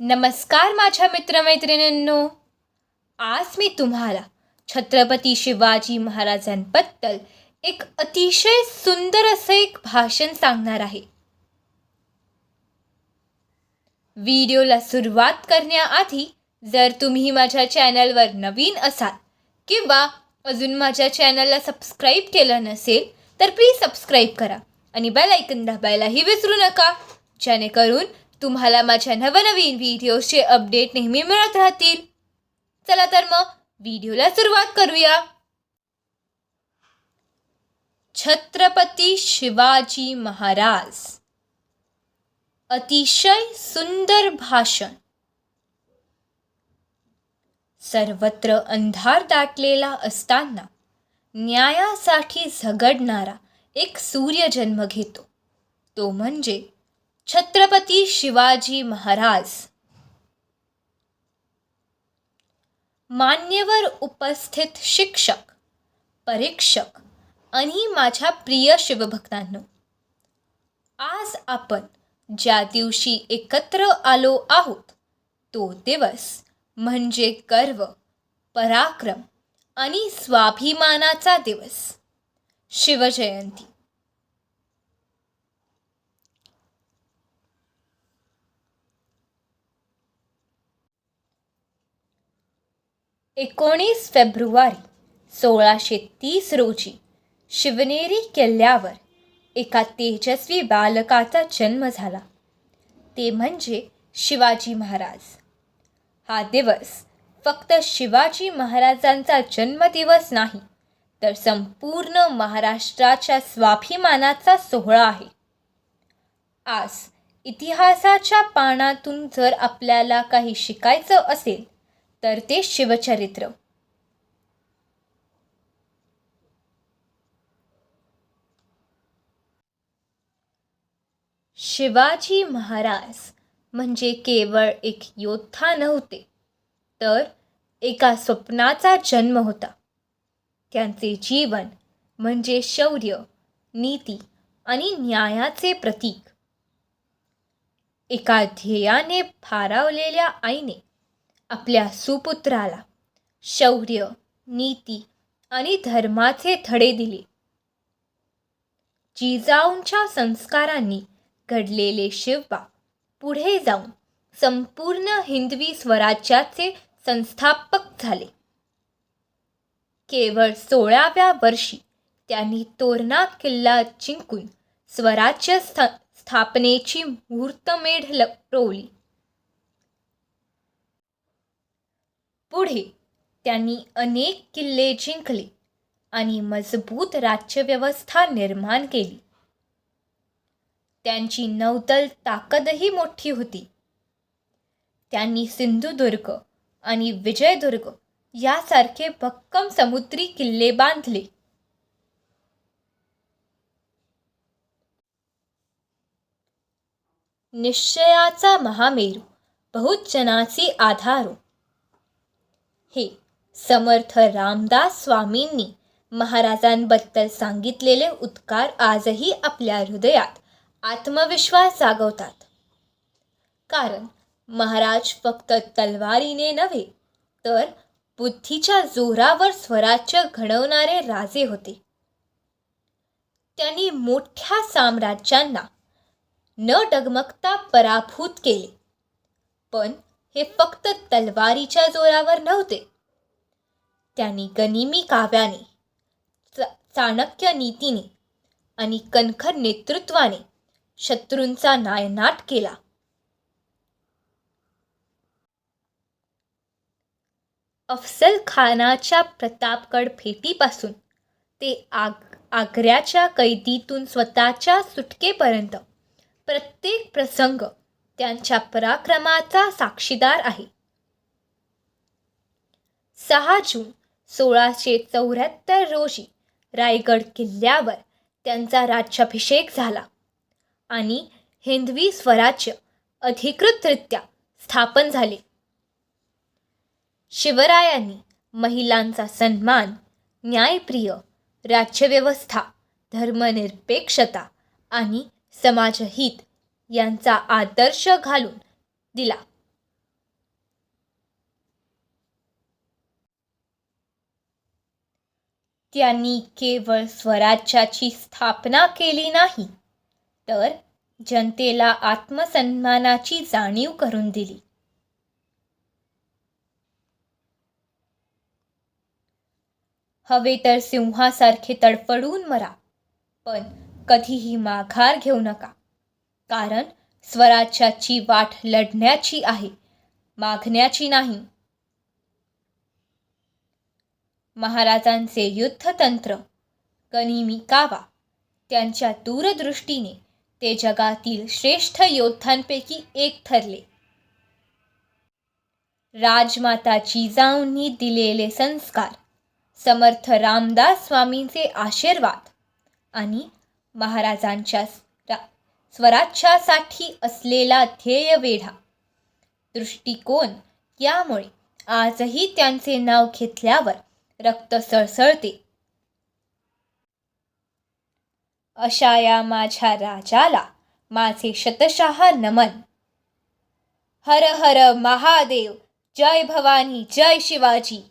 नमस्कार माझ्या मित्रमैत्रिणींनो. आज मी तुम्हाला छत्रपती शिवाजी महाराजांबद्दल एक अतिशय सुंदर असं एक भाषण सांगणार आहे. व्हिडिओला सुरुवात करण्याआधी जर तुम्ही माझ्या चॅनलवर नवीन असाल किंवा अजून माझ्या चॅनलला सबस्क्राईब केलं नसेल तर प्लीज सबस्क्राईब करा आणि बेल ऐकून दाबायलाही विसरू नका. जेणेकरून तुम्हाला माझ्या नवनवीन व्हिडिओचे अपडेट नेहमी मिळत राहतील. चला तर मग व्हिडिओला सुरुवात करूया. छत्रपती शिवाजी महाराज. अतिशय सुंदर भाषण. सर्वत्र अंधार दाटलेला असताना न्यायासाठी झगडणारा एक सूर्य जन्म घेतो. तो म्हणजे छत्रपती शिवाजी महाराज. मान्यवर उपस्थित शिक्षक परीक्षक आणि माझ्या प्रिय शिवभक्तांनो आज आपण ज्या दिवशी एकत्र आलो आहोत तो दिवस म्हणजे गर्व पराक्रम आणि स्वाभिमानाचा दिवस. शिवजयंती. एकोणीस फेब्रुवारी सोळाशे तीस रोजी शिवनेरी किल्ल्यावर एका तेजस्वी बालकाचा जन्म झाला. ते म्हणजे शिवाजी महाराज. हा दिवस फक्त शिवाजी महाराजांचा जन्मदिवस नाही तर संपूर्ण महाराष्ट्राच्या स्वाभिमानाचा सोहळा आहे. आज इतिहासाच्या पानातून जर आपल्याला काही शिकायचं असेल तर ते शिवचरित्र. शिवाजी महाराज म्हणजे केवळ एक योद्धा नव्हते तर एका स्वप्नाचा जन्म होता. त्यांचे जीवन म्हणजे शौर्य नीती आणि न्यायाचे प्रतीक. एका ध्येयाने भारावलेल्या आईने आपल्या सुपुत्राला शौर्य नीती आणि धर्माचे धडे दिले. जिजाऊंच्या संस्कारांनी घडलेले शिवबा पुढे जाऊन संपूर्ण हिंदवी स्वराज्याचे संस्थापक झाले. केवळ सोळाव्या वर्षी त्यांनी तोरणा किल्ला जिंकून स्वराज्य स्थ स्थापनेची मुहूर्तमेढ ल- रोवली. पुढे त्यांनी अनेक किल्ले जिंकले आणि मजबूत राज्यव्यवस्था निर्माण केली. त्यांची नौदल ताकदही मोठी होती. त्यांनी सिंधुदुर्ग आणि विजयदुर्ग यासारखे भक्कम समुद्री किल्ले बांधले. निश्चयाचा महामेरू बहुजनाचे आधारो हे. समर्थ रामदास स्वामींनी महाराजांबद्दल सांगितलेले उद्गार आजही आपल्या हृदयात आत्मविश्वास जागवतात. कारण महाराज फक्त तलवारीने नव्हे तर बुद्धीच्या जोरावर स्वराज्य घडवणारे राजे होते. त्यांनी मोठ्या साम्राज्यांना न डगमगता पराभूत केले. पण हे फक्त तलवारीच्या जोरावर नव्हते. त्यांनी गनिमी काव्याने चा- चाणक्य नीतीने आणि कणखर नेतृत्वाने शत्रूंचा नायनाट केला. अफसल खानाच्या प्रतापगड फेटीपासून ते आग आग्र्याच्या कैदीतून स्वतःच्या सुटकेपर्यंत प्रत्येक प्रसंग त्यांच्या पराक्रमाचा साक्षीदार आहे. सहा जून सोळाशे चौऱ्याहत्तर रोजी रायगड किल्ल्यावर त्यांचा राज्याभिषेक झाला आणि हिंदवी स्वराज्य अधिकृतरित्या स्थापन झाले. शिवरायांनी महिलांचा सन्मान न्यायप्रिय राज्यव्यवस्था धर्मनिरपेक्षता आणि समाजहित यांचा आदर्श घालून दिला. त्यांनी केवळ स्वराज्याची स्थापना केली नाही तर जनतेला आत्मसन्मानाची जाणीव करून दिली. हवे तर सिंहासारखे तडफडून मरा पण कधीही माघार घेऊ नका. कारण स्वराज्याची वाट लढण्याची आहे मागण्याची नाही. महाराजांचे युद्धतंत्र गनिमी कावा त्यांच्या दूरदृष्टीने ते जगातील श्रेष्ठ योद्ध्यांपैकी एक ठरले. राजमाता जिजाऊंनी दिलेले संस्कार समर्थ रामदास स्वामींचे आशीर्वाद आणि महाराजांच्या स्वराज्यासाठी असलेला ध्येय वेढा. दृष्टिकोन यामुळे आजही त्यांचे नाव घेतल्यावर रक्त सळसळते. अशा या माझ्या राजाला माझे शतशः नमन. हर हर महादेव जय भवानी जय शिवाजी.